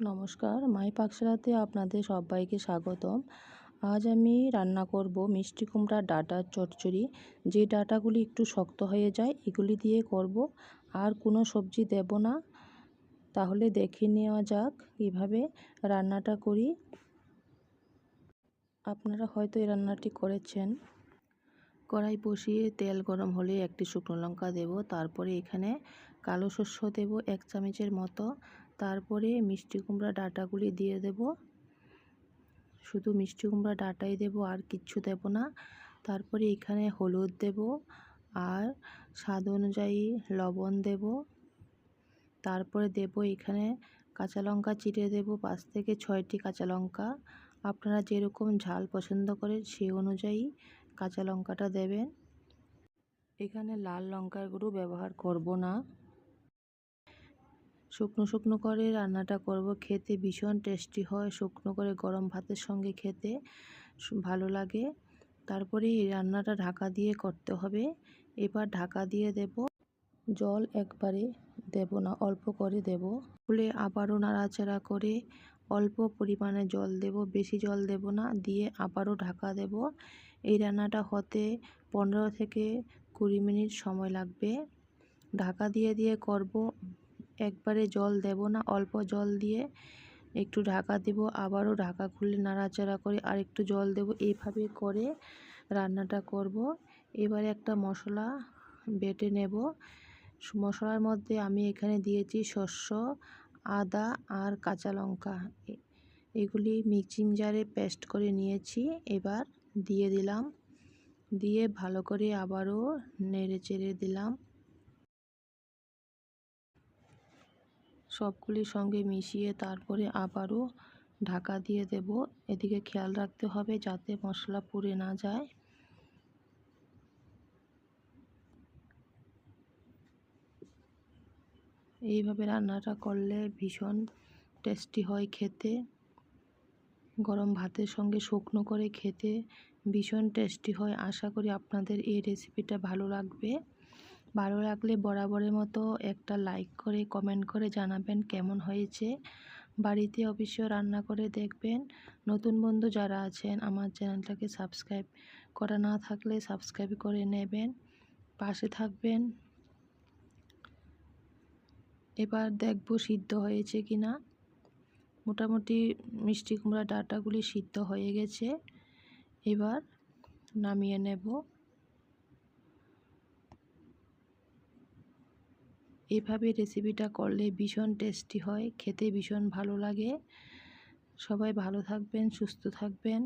নমস্কার, মাই পাকশালাতে আপনাদের সবাইকে স্বাগতম। আজ আমি রান্না করব মিষ্টি কুমড়ার ডাটার চচ্চড়ি। যে ডাটাগুলি একটু শক্ত হয়ে যায়, এগুলি দিয়ে করব। আর কোনো সবজি দেব না। তাহলে দেখে নেওয়া যাক কীভাবে রান্নাটা করি। আপনারা হয়তো এই রান্নাটি করেছেন। কড়াই বসিয়ে তেল গরম হলে একটি শুকনো লঙ্কা দেব। তারপরে এখানে কালো শস্য দেব এক চামচের মতো। তারপরে মিষ্টি কুমড়া ডাটাগুলি দিয়ে দেব। শুধু মিষ্টি কুমড়া ডাটাই দেব, আর কিচ্ছু দেব না। তারপরে এখানে হলুদ দেব, আর স্বাদ অনুযায়ী লবণ দেব। তারপরে দেব এখানে কাঁচা লঙ্কা চিড়ে দেব, পাঁচ থেকে ছয়টি কাঁচা লঙ্কা। আপনারা যেরকম ঝাল পছন্দ করেন সেই অনুযায়ী কাঁচা লঙ্কাটা দেবেন। এখানে লাল লঙ্কার গুঁড়ো ব্যবহার করব না। শুকনো শুকনো করে রান্নাটা করব। খেতে ভীষণ টেস্টি হয়। শুকনো করে গরম ভাতের সঙ্গে খেতে ভালো লাগে। তারপরে এই রান্নাটা ঢাকা দিয়ে করতে হবে। এবার ঢাকা দিয়ে দেব। জল একবারে দেব না, অল্প করে দেব। ফুলে আবারও নাড়াচাড়া করে অল্প পরিমাণে জল দেব, বেশি জল দেব না, দিয়ে আবারও ঢাকা দেব। এই রান্নাটা হতে পনেরো থেকে কুড়ি মিনিট সময় লাগবে। ঢাকা দিয়ে দিয়ে করব একবারে জল দেব না, অল্প জল দিয়ে একটু ঢাকা দেব, আবারও ঢাকা খুলে নাড়াচাড়া করে আর একটু জল দেব। এইভাবে করে রান্নাটা করব। এবারে একটা মশলা বেটে নেব। মশলার মধ্যে আমি এখানে দিয়েছি শস্য, আদা আর কাঁচা লঙ্কা। এগুলি মিক্সিং জারে পেস্ট করে নিয়েছি। এবার দিয়ে দিলাম। দিয়ে ভালো করে আবারও নেড়ে চেড়ে দিলাম। সবগুলির সঙ্গে মিশিয়ে তারপরে আবারও ঢাকা দিয়ে দেব। এদিকে খেয়াল রাখতে হবে যাতে মশলা পুড়ে না যায়। এইভাবে রান্নাটা করলে ভীষণ টেস্টি হয় খেতে। গরম ভাতের সঙ্গে শুকনো করে খেতে ভীষণ টেস্টি হয়। আশা করি আপনাদের এই রেসিপিটা ভালো লাগবে। ভালো লাগলে বরাবরের মতো একটা লাইক করে কমেন্ট করে জানাবেন কেমন হয়েছে। বাড়িতে অবশ্য রান্না করে দেখবেন। নতুন বন্ধু যারা আছেন, আমার চ্যানেলটাকে সাবস্ক্রাইব করা না থাকলে সাবস্ক্রাইব করে নেবেন। পাশে থাকবেন। এবার দেখব সিদ্ধ হয়েছে কি না মোটামুটি মিষ্টি কুমড়া ডাটাগুলি সিদ্ধ হয়ে গেছে। এবার নামিয়ে নেব। এভাবে রেসিপিটা করলে ভীষণ টেস্টি হয়, খেতে ভীষণ ভালো লাগে। সবাই ভালো থাকবেন, সুস্থ থাকবেন।